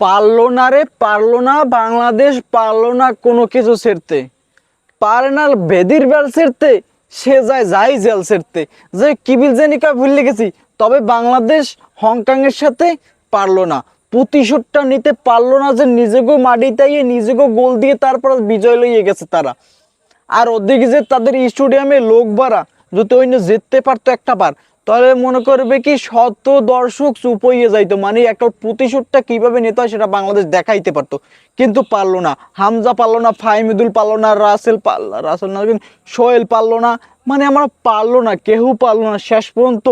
পারল না রে, পারল না বাংলাদেশ, পারল না কোনো কিছু ছেড়তে। পারে না বেদির বেল ছেড়তে, সে যায়, যাই জেল ছেড়তে। যে কিবিল জেনিকা ভুলে গেছি তবে বাংলাদেশ হংকংয়ের সাথে পারল না। প্রতিশোধটা নিতে পারল না যে নিজেকেও মাটিতাইয়ে নিজেকেও গোল দিয়ে তারপর বিজয় লইয়ে গেছে তারা। আর ওদিকে যে তাদের স্টেডিয়ামে লোক বাড়া যদি অন্য জিততে পারতো একটা বার তাহলে মনে করবে কি শত দর্শক চুপ হইয়ে যাইতো? মানে একটা প্রতিশোধটা কীভাবে নিতে হয় সেটা বাংলাদেশ দেখাইতে পারতো। কিন্তু পারল না। হামজা পারল না ফাইমিদুল পারল না, রাসেল রাসেল না সোহেল পারল না। মানে আমরা পারল না কেউ পারল না। শেষ পর্যন্ত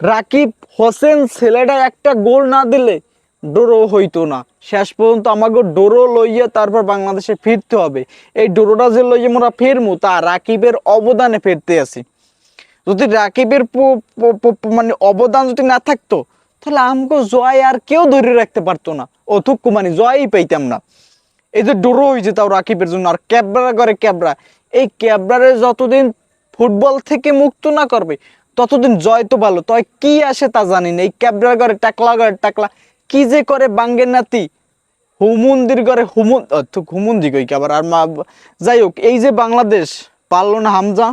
রাকিব হোসেন ছেলেটা একটা গোল না দিলে ডোরো হইতো না। শেষ পর্যন্ত আমাকে ডোরো লইয়া তারপর বাংলাদেশে ফিরতে হবে। এই ডোরোটা যে লইয়া আমরা ফিরমু, তা রাকিবের অবদানে ফিরতে আছি। যদি রাকিবের মানে অবদান যদি না থাকতো, তাহলে আমাকে জয় আর কেউ ধরে রাখতে পারতো না। অথুক্কু মানে জয়ই পাইতাম না। এই যে ডোরো হয়েছে তাও রাকিবের জন্য, আর ক্যাবরা করে ক্যাবরা এই ক্যাবরারে যতদিন ফুটবল থেকে মুক্ত না করবে, ততদিন জয় তো ভালো। তয় কি আসে তা জানি না। এই ক্যাবরা করে টাকলা করে টাকলা। কি যে করে বাঙ্গের নাতি। হুমুন্দির করে হুমুন হুমুন্দি কই আবার? আর মা, যাই হোক, এই যে বাংলাদেশ, পারল না হামজা।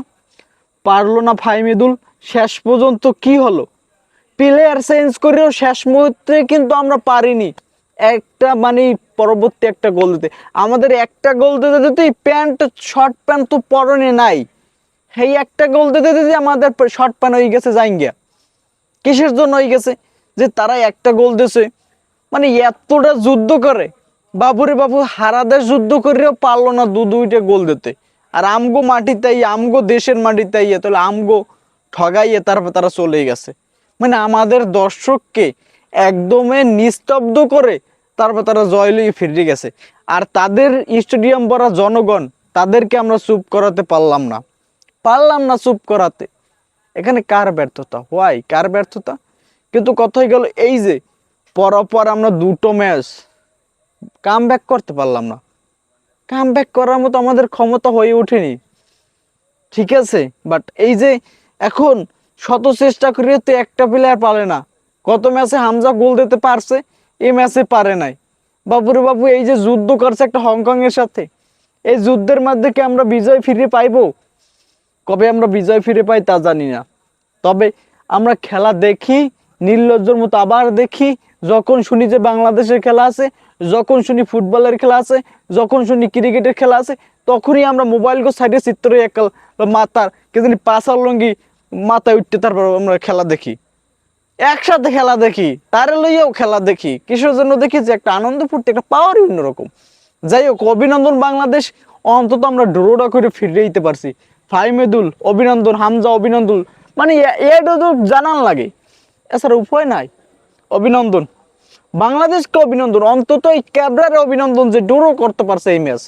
পারল না ফাইমিদুল, শেষ পর্যন্ত কি হলো? প্লেয়ার চেঞ্জ করেও শেষ মুহূর্তে কিন্তু আমরা পারিনি। একটা মানে পরবর্তী একটা গোল দিতে। আমাদের একটা গোল দিতে দিতে প্যান্ট শর্ট প্যান্ট তো পরনে নাই। সেই একটা গোল দিতে দিতে আমাদের শর্ট প্যান্ট হয়ে গেছে জাইঙ্গিয়া কিসের জন্য হয়ে গেছে? যে তারা একটা গোল দিছে। মানে এতটা যুদ্ধ করে। বাবুরে বাবু হারাদের যুদ্ধ করেও পারল না দু দুইটা গোল দিতে। আর আমগো মাটিতেই আমগো দেশের মাটিতেই তাহলে আমগো ঠগাইয়ে তারপর তারা চলে গেছে। মানে আমাদের দর্শককে একদমে নিস্তব্ধ করে তারপর তারা জয় লিয়ে ফিরে গেছে। আর তাদের স্টেডিয়াম ভরা জনগণ, তাদেরকে আমরা চুপ করাতে পারলাম না। পারলাম না চুপ করাতে। এখানে কার ব্যর্থতা? হোয়াই, কার ব্যর্থতা? কিন্তু কথাই গেল এই যে, পরপর আমরা দুটো ম্যাচ কাম করতে পারলাম না। কাম ব্যাক করার মতো আমাদের ক্ষমতা হয়ে ওঠেনি। ঠিক আছে? বাট এই যে এখন শত চেষ্টা করিয়ে তো একটা প্লেয়ার পারে না। কত ম্যাচে হামজা গোল দিতে পারছে, এই ম্যাচে পারে নাই। বাবুরে বাবু, এই যে যুদ্ধ করছে একটা হংকং এর সাথে, এই যুদ্ধের মধ্যে কি আমরা বিজয় ফিরে পাইবো? কবে আমরা বিজয় ফিরে পাই তা জানি না। তবে আমরা খেলা দেখি, নির্লজ্জর মতো আবার দেখি, যখন শুনি যে বাংলাদেশের খেলা আছে যখন শুনি ফুটবলের খেলা আছে, যখন শুনি ক্রিকেটের খেলা আছে, তখনই আমরা মোবাইল গো সাইডে চিত্র এক মাথার, কে জানি পাশার লঙ্গি মাথায় উঠতে তারপর আমরা খেলা দেখি। একসাথে খেলা দেখি, তারে লইয়াও খেলা দেখি। কিসের জন্য দেখি যে একটা আনন্দ ফুটতে একটা পাওয়ারই অন্যরকম। যাই হোক, অভিনন্দন বাংলাদেশ। অন্তত আমরা ড্রোটা করে ফিরে দিতে পারছি। ফাইমেদুল, অভিনন্দন, হামজা, অভিনন্দন। মানে এটা তো জানান লাগে। এছাড়া উপায় নাই। অভিনন্দন। বাংলাদেশকে অভিনন্দন অন্তত এই ক্যাবরারে অভিনন্দন যে ডোরও করতে পারছে এই ম্যাচ।